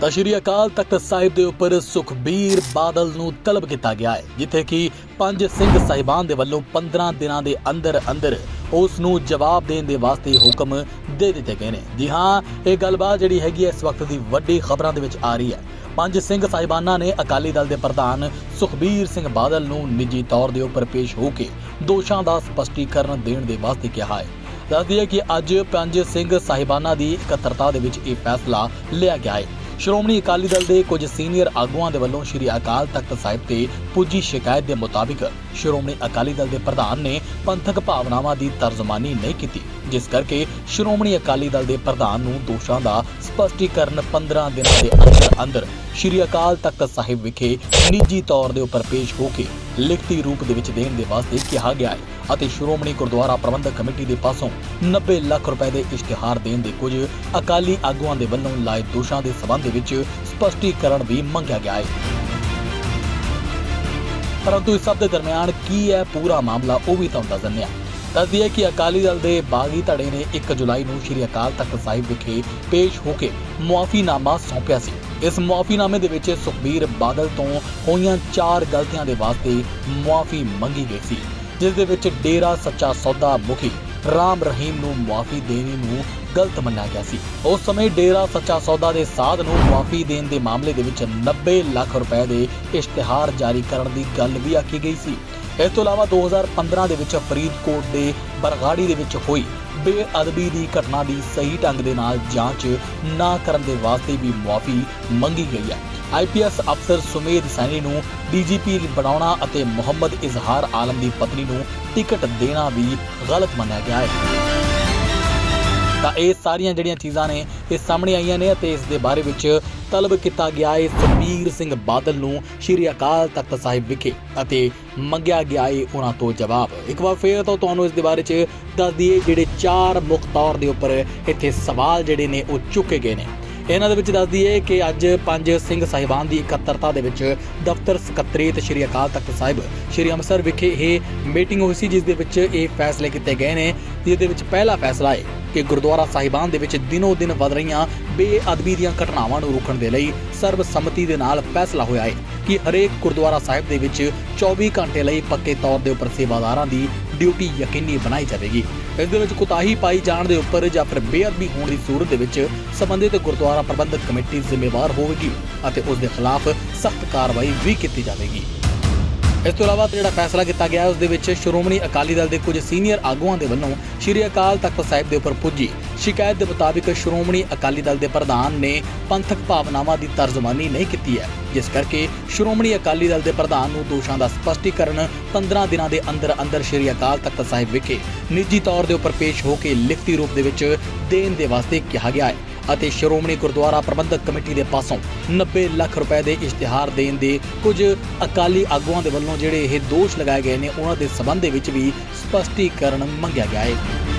ਤਾਂ ਸ਼੍ਰੀ ਅਕਾਲ ਤਖਤ ਸਾਹਿਬ ਦੇ ਉੱਪਰ ਸੁਖਬੀਰ ਬਾਦਲ ਨੂੰ ਤਲਬ ਕੀਤਾ ਗਿਆ ਹੈ, ਜਿੱਥੇ ਕਿ ਪੰਜ ਸਿੰਘ ਸਾਹਿਬਾਨ ਦੇ ਵੱਲੋਂ 15 ਦਿਨਾਂ ਦੇ ਅੰਦਰ ਅੰਦਰ ਉਸ ਨੂੰ ਜਵਾਬ ਦੇਣ ਦੇ ਵਾਸਤੇ ਹੁਕਮ ਦੇ ਦਿੱਤੇ ਗਏ ਨੇ। ਜੀ ਹਾਂ, ਇਹ ਗੱਲਬਾਤ ਜਿਹੜੀ ਹੈਗੀ ਹੈ, ਇਸ ਵਕਤ ਦੀ ਵੱਡੀ ਖਬਰਾਂ ਦੇ ਵਿੱਚ ਆ ਰਹੀ ਹੈ। ਪੰਜ ਸਿੰਘ ਸਾਹਿਬਾਨਾਂ ਨੇ ਅਕਾਲੀ ਦਲ ਦੇ ਪ੍ਰਧਾਨ ਸੁਖਬੀਰ ਸਿੰਘ ਬਾਦਲ ਨੂੰ ਨਿੱਜੀ ਤੌਰ ਦੇ ਉੱਪਰ ਪੇਸ਼ ਹੋ ਕੇ ਦੋਸ਼ਾਂ ਦਾ ਸਪਸ਼ਟੀਕਰਨ ਦੇਣ ਦੇ ਵਾਸਤੇ ਕਿਹਾ ਹੈ। ਦੱਸਦੀ ਹੈ ਕਿ ਅੱਜ ਪੰਜ ਸਿੰਘ ਸਾਹਿਬਾਨਾਂ ਦੀ ਇਕੱਤਰਤਾ ਦੇ ਵਿੱਚ ਇਹ ਫੈਸਲਾ ਲਿਆ ਗਿਆ ਹੈ। ਸ਼੍ਰੋਮਣੀ ਅਕਾਲੀ ਦਲ ਦੇ ਕੁਝ ਸੀਨੀਅਰ ਆਗੂਆਂ ਦੇ ਵੱਲੋਂ ਸ਼੍ਰੀ ਅਕਾਲ ਤਖਤ ਸਾਹਿਬ ਤੇ ਪੁੱਜੀ ਸ਼ਿਕਾਇਤ ਦੇ ਮੁਤਾਬਿਕ ਸ਼੍ਰੋਮਣੀ ਅਕਾਲੀ ਦਲ ਦੇ ਪ੍ਰਧਾਨ ਨੇ ਪੰਥਕ ਭਾਵਨਾਵਾਂ ਦੀ ਤਰਜਮਾਨੀ ਨਹੀਂ ਕੀਤੀ, ਜਿਸ ਕਰਕੇ ਸ਼੍ਰੋਮਣੀ ਅਕਾਲੀ ਦਲ ਦੇ ਪ੍ਰਧਾਨ ਨੂੰ ਦੋਸ਼ਾਂ ਦਾ ਸਪਸ਼ਟੀਕਰਨ 15 ਦਿਨਾਂ ਦੇ ਅੰਦਰ ਅੰਦਰ ਸ਼੍ਰੀ ਅਕਾਲ ਤਖਤ ਸਾਹਿਬ ਵਿਖੇ ਨਿੱਜੀ ਤੌਰ ਦੇ ਉੱਪਰ ਪੇਸ਼ ਹੋ ਕੇ ਲਿਖਤੀ ਰੂਪ ਦੇ ਵਿੱਚ ਦੇਣ ਦੇ ਵਾਸਤੇ ਕਿਹਾ ਗਿਆ ਹੈ ਅਤੇ ਸ਼੍ਰੋਮਣੀ ਗੁਰਦੁਆਰਾ ਪ੍ਰਬੰਧਕ ਕਮੇਟੀ ਦੇ ਪਾਸੋਂ 90 ਲੱਖ ਰੁਪਏ ਦੇ ਇਸ਼ਤਿਹਾਰ ਦੇਣ ਦੇ ਕੁਝ ਅਕਾਲੀ ਆਗੂਆਂ ਦੇ ਵੱਲੋਂ ਲਾਏ ਦੋਸ਼ਾਂ ਦੇ ਸਬੰਧ ਵਿੱਚ ਸਪਸ਼ਟੀਕਰਨ ਵੀ ਮੰਗਿਆ ਗਿਆ ਹੈ। ਪਰੰਤੂ ਇਸ ਸਭ ਦੇ ਦਰਮਿਆਨ ਕੀ ਹੈ ਪੂਰਾ ਮਾਮਲਾ ਉਹ ਵੀ ਤੁਹਾਨੂੰ ਦੱਸ ਦਿੰਦੇ ਹਾਂ। ਦੱਸਦੀ ਹੈ ਕਿ ਅਕਾਲੀ ਦਲ ਦੇ ਬਾਗੀ ਧੜੇ ਨੇ 1 ਜੁਲਾਈ ਨੂੰ ਸ਼੍ਰੀ ਅਕਾਲ ਤਖਤ ਸਾਹਿਬ ਵਿਖੇ ਪੇਸ਼ ਹੋ ਕੇ ਮੁਆਫੀਨਾਮਾ ਸੌਂਪਿਆ ਸੀ। ਇਸ ਮੁਆਫੀਨਾਮੇ ਦੇ ਵਿੱਚ ਸੁਖਬੀਰ ਬਾਦਲ ਤੋਂ ਹੋਈਆਂ ਚਾਰ ਗਲਤੀਆਂ ਦੇ ਵਾਸਤੇ ਮੁਆਫੀ ਮੰਗੀ ਗਈ ਸੀ, ਜਿਸ ਦੇ ਵਿੱਚ ਡੇਰਾ ਸੱਚਾ ਸੌਦਾ ਮੁਖੀ ਰਾਮ ਰਹੀਮ ਨੂੰ ਮੁਆਫੀ ਦੇਣੇ ਨੂੰ ਗਲਤ ਮੰਨਿਆ ਗਿਆ ਸੀ। ਉਸ ਸਮੇਂ ਡੇਰਾ ਸੱਚਾ ਸੌਦਾ ਦੇ ਸਾਧ ਨੂੰ ਮੁਆਫੀ ਦੇਣ ਦੇ ਮਾਮਲੇ ਦੇ ਵਿੱਚ 90 ਲੱਖ ਰੁਪਏ ਦੇ ਇਸ਼ਤਿਹਾਰ ਜਾਰੀ ਕਰਨ ਦੀ ਗੱਲ ਵੀ ਆਖੀ ਗਈ ਸੀ। ਇਸ ਤੋਂ ਇਲਾਵਾ 2015 ਦੇ ਵਿੱਚ ਫਰੀਦਕੋਟ ਦੇ ਬਰਗਾੜੀ ਦੇ ਵਿੱਚ ਹੋਈ ਬੇਅਦਬੀ ਦੀ ਘਟਨਾ ਦੀ ਸਹੀ ਢੰਗ ਦੇ ਨਾਲ ਜਾਂਚ ਨਾ ਕਰਨ ਦੇ ਵਾਸਤੇ ਵੀ ਮੁਆਫੀ ਮੰਗੀ ਗਈ ਹੈ। ਆਈਪੀਐਸ ਅਫਸਰ ਸੁਮੇਧ ਸੈਣੀ ਨੂੰ ਡੀਜੀਪੀ ਬਣਾਉਣਾ ਅਤੇ ਮੁਹੰਮਦ ਇਜ਼ਹਾਰ ਆਲਮ ਦੀ ਪਤਨੀ ਨੂੰ ਟਿਕਟ ਦੇਣਾ ਵੀ ਗਲਤ ਮੰਨਿਆ ਗਿਆ ਹੈ। ਤਾਂ ਇਹ ਸਾਰੀਆਂ ਜਿਹੜੀਆਂ ਚੀਜ਼ਾਂ ਨੇ ਇਹ ਸਾਹਮਣੇ ਆਈਆਂ ਨੇ ਅਤੇ ਇਸ ਦੇ ਬਾਰੇ ਵਿੱਚ ਤਲਬ ਕੀਤਾ ਗਿਆ ਹੈ ਸੁਖਬੀਰ ਸਿੰਘ ਬਾਦਲ ਨੂੰ ਸ਼੍ਰੀ ਅਕਾਲ ਤਖਤ ਸਾਹਿਬ ਵਿਖੇ ਅਤੇ ਮੰਗਿਆ ਗਿਆ ਹੈ ਉਹਨਾਂ ਤੋਂ ਜਵਾਬ। ਇੱਕ ਵਾਰ ਫੇਰ ਤੋਂ ਤੁਹਾਨੂੰ ਇਸ ਦੇ ਬਾਰੇ 'ਚ ਦੱਸ ਦਈਏ ਜਿਹੜੇ ਚਾਰ ਮੁੱਖ ਤੌਰ ਦੇ ਉੱਪਰ ਇੱਥੇ ਸਵਾਲ ਜਿਹੜੇ ਨੇ ਉਹ ਚੁੱਕੇ ਗਏ ਨੇ। ਇਹਨਾਂ ਦੇ ਵਿੱਚ ਦੱਸ ਦਈਏ ਕਿ ਅੱਜ ਪੰਜ ਸਿੰਘ ਸਾਹਿਬਾਨ ਦੀ ਇਕੱਤਰਤਾ ਦੇ ਵਿੱਚ ਦਫ਼ਤਰ ਸਕੱਤਰੇਤ ਸ਼੍ਰੀ ਅਕਾਲ ਤਖਤ ਸਾਹਿਬ, ਸ਼੍ਰੀ ਅੰਮ੍ਰਿਤਸਰ ਵਿਖੇ ਇਹ ਮੀਟਿੰਗ ਹੋਈ ਸੀ, ਜਿਸ ਦੇ ਵਿੱਚ ਇਹ ਫੈਸਲੇ ਕੀਤੇ ਗਏ ਨੇ। ਜਿਸ ਦੇ ਵਿੱਚ ਪਹਿਲਾ ਫੈਸਲਾ ਹੈ ਕਿ ਗੁਰਦੁਆਰਾ ਸਾਹਿਬਾਨ ਦੇ ਵਿੱਚ ਦਿਨੋ ਦਿਨ ਵਧ ਰਹੀਆਂ ਬੇਅਦਬੀ ਦੀਆਂ ਘਟਨਾਵਾਂ ਨੂੰ ਰੋਕਣ ਦੇ ਲਈ ਸਰਬਸੰਮਤੀ ਦੇ ਨਾਲ ਫੈਸਲਾ ਹੋਇਆ ਹੈ ਕਿ ਹਰੇਕ ਗੁਰਦੁਆਰਾ ਸਾਹਿਬ ਦੇ ਵਿੱਚ 24 ਘੰਟੇ ਲਈ ਪੱਕੇ ਤੌਰ ਦੇ ਉੱਪਰ ਸੇਵਾਦਾਰਾਂ ਦੀ ਡਿਊਟੀ ਯਕੀਨੀ ਬਣਾਈ ਜਾਵੇਗੀ। ਇਸ ਦੇ ਵਿੱਚ ਕੁਤਾਹੀ ਪਾਈ ਜਾਣ ਦੇ ਉੱਪਰ ਜਾਂ ਫਿਰ ਬੇਅਦਬੀ ਹੋਣ ਦੀ ਸੂਰਤ ਦੇ ਵਿੱਚ ਸੰਬੰਧਿਤ ਗੁਰਦੁਆਰਾ ਪ੍ਰਬੰਧਕ ਕਮੇਟੀ ਜ਼ਿੰਮੇਵਾਰ ਹੋਵੇਗੀ ਅਤੇ ਉਸ ਦੇ ਖਿਲਾਫ ਸਖਤ ਕਾਰਵਾਈ ਵੀ ਕੀਤੀ ਜਾਵੇਗੀ। ਇਸ ਤੋਂ ਇਲਾਵਾ ਜਿਹੜਾ ਫੈਸਲਾ ਕੀਤਾ ਗਿਆ ਉਸ ਦੇ ਵਿੱਚ ਸ਼੍ਰੋਮਣੀ ਅਕਾਲੀ ਦਲ ਦੇ ਕੁਝ ਸੀਨੀਅਰ ਆਗੂਆਂ ਦੇ ਵੱਲੋਂ ਸ਼੍ਰੀ ਅਕਾਲ ਤਖਤ ਸਾਹਿਬ ਦੇ ਉੱਪਰ ਪੁੱਜੀ ਸ਼ਿਕਾਇਤ ਦੇ ਮੁਤਾਬਿਕ ਸ਼੍ਰੋਮਣੀ ਅਕਾਲੀ ਦਲ ਦੇ ਪ੍ਰਧਾਨ ਨੇ ਪੰਥਕ ਭਾਵਨਾਵਾਂ ਦੀ ਤਰਜਮਾਨੀ ਨਹੀਂ ਕੀਤੀ ਹੈ। ਜਿਸ ਕਰਕੇ ਸ਼੍ਰੋਮਣੀ ਅਕਾਲੀ ਦਲ ਦੇ ਪ੍ਰਧਾਨ ਨੂੰ ਦੋਸ਼ਾਂ ਦਾ ਸਪਸ਼ਟੀਕਰਨ 15 ਦਿਨਾਂ ਦੇ ਅੰਦਰ ਅੰਦਰ ਸ਼੍ਰੀ ਅਕਾਲ ਤਖਤ ਸਾਹਿਬ ਵਿਖੇ ਨਿੱਜੀ ਤੌਰ ਦੇ ਉੱਪਰ ਪੇਸ਼ ਹੋ ਕੇ ਲਿਖਤੀ ਰੂਪ ਦੇ ਵਿੱਚ ਦੇਣ ਦੇ ਵਾਸਤੇ ਕਿਹਾ ਗਿਆ ਹੈ ਅਤੇ ਸ਼੍ਰੋਮਣੀ ਗੁਰਦੁਆਰਾ ਪ੍ਰਬੰਧਕ ਕਮੇਟੀ ਦੇ ਪਾਸੋਂ 90 ਲੱਖ ਰੁਪਏ ਦੇ ਇਸ਼ਤਿਹਾਰ ਦੇਣ ਦੇ ਕੁਝ ਅਕਾਲੀ ਆਗੂਆਂ ਦੇ ਵੱਲੋਂ ਜਿਹੜੇ ਇਹ ਦੋਸ਼ ਲਗਾਏ ਗਏ ਨੇ, ਉਹਨਾਂ ਦੇ ਸਬੰਧ ਦੇ ਵਿੱਚ ਵੀ ਸਪਸ਼ਟੀਕਰਨ ਮੰਗਿਆ ਗਿਆ ਹੈ।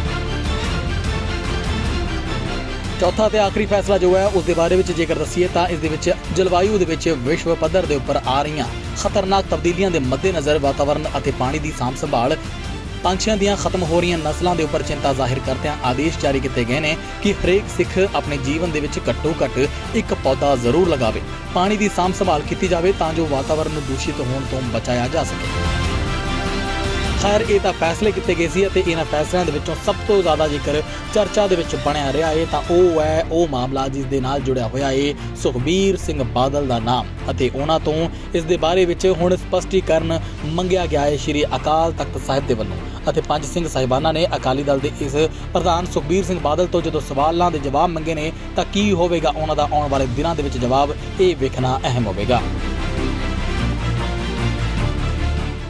ਚੌਥਾ ਤੇ ਆਖਰੀ ਫੈਸਲਾ ਜੋ ਹੈ, ਉਸ ਦੇ ਬਾਰੇ ਵਿੱਚ ਜੇਕਰ ਦੱਸੀਏ ਤਾਂ ਇਸ ਦੇ ਵਿੱਚ ਜਲਵਾਯੂ ਦੇ ਵਿੱਚ ਵਿਸ਼ਵ ਪੱਧਰ ਦੇ ਉੱਪਰ ਆ ਰਹੀਆਂ ਖਤਰਨਾਕ ਤਬਦੀਲੀਆਂ ਦੇ ਮੱਦੇਨਜ਼ਰ ਵਾਤਾਵਰਣ ਅਤੇ ਪਾਣੀ ਦੀ ਸਾਂਭ ਸੰਭਾਲ, ਪੰਛੀਆਂ ਦੀਆਂ ਖਤਮ ਹੋ ਰਹੀਆਂ ਨਸਲਾਂ ਦੇ ਉੱਪਰ ਚਿੰਤਾ ਜ਼ਾਹਿਰ ਕਰਦਿਆਂ ਆਦੇਸ਼ ਜਾਰੀ ਕੀਤੇ ਗਏ ਨੇ ਕਿ ਹਰੇਕ ਸਿੱਖ ਆਪਣੇ ਜੀਵਨ ਦੇ ਵਿੱਚ ਘੱਟੋ ਘੱਟ ਇੱਕ ਪੌਦਾ ਜ਼ਰੂਰ ਲਗਾਵੇ। ਪਾਣੀ ਦੀ ਸਾਂਭ ਸੰਭਾਲ ਕੀਤੀ ਜਾਵੇ ਤਾਂ ਜੋ ਵਾਤਾਵਰਣ ਨੂੰ ਦੂਸ਼ਿਤ ਹੋਣ ਤੋਂ ਬਚਾਇਆ ਜਾ ਸਕੇ। ਖੈਰ, ਇਹ ਤਾਂ ਫੈਸਲੇ ਕੀਤੇ ਗਏ ਸੀ ਅਤੇ ਇਹਨਾਂ ਫੈਸਲਿਆਂ ਦੇ ਵਿੱਚੋਂ ਸਭ ਤੋਂ ਜ਼ਿਆਦਾ ਜੇਕਰ ਚਰਚਾ ਦੇ ਵਿੱਚ ਬਣਿਆ ਰਿਹਾ ਇਹ ਤਾਂ ਉਹ ਹੈ, ਉਹ ਮਾਮਲਾ ਜਿਸ ਦੇ ਨਾਲ ਜੁੜਿਆ ਹੋਇਆ ਹੈ ਸੁਖਬੀਰ ਸਿੰਘ ਬਾਦਲ ਦਾ ਨਾਮ। ਅਤੇ ਉਹਨਾਂ ਤੋਂ ਇਸ ਦੇ ਬਾਰੇ ਵਿੱਚ ਹੁਣ ਸਪਸ਼ਟੀਕਰਨ ਮੰਗਿਆ ਗਿਆ ਹੈ ਸ਼੍ਰੀ ਅਕਾਲ ਤਖਤ ਸਾਹਿਬ ਦੇ ਵੱਲੋਂ। ਅਤੇ ਪੰਜ ਸਿੰਘ ਸਾਹਿਬਾਨਾਂ ਨੇ ਅਕਾਲੀ ਦਲ ਦੇ ਇਸ ਪ੍ਰਧਾਨ ਸੁਖਬੀਰ ਸਿੰਘ ਬਾਦਲ ਤੋਂ ਜਦੋਂ ਸਵਾਲਾਂ ਦੇ ਜਵਾਬ ਮੰਗੇ ਨੇ, ਤਾਂ ਕੀ ਹੋਵੇਗਾ? ਉਹਨਾਂ ਦਾ ਆਉਣ ਵਾਲੇ ਦਿਨਾਂ ਦੇ ਵਿੱਚ ਜਵਾਬ ਇਹ ਵੇਖਣਾ ਅਹਿਮ ਹੋਵੇਗਾ।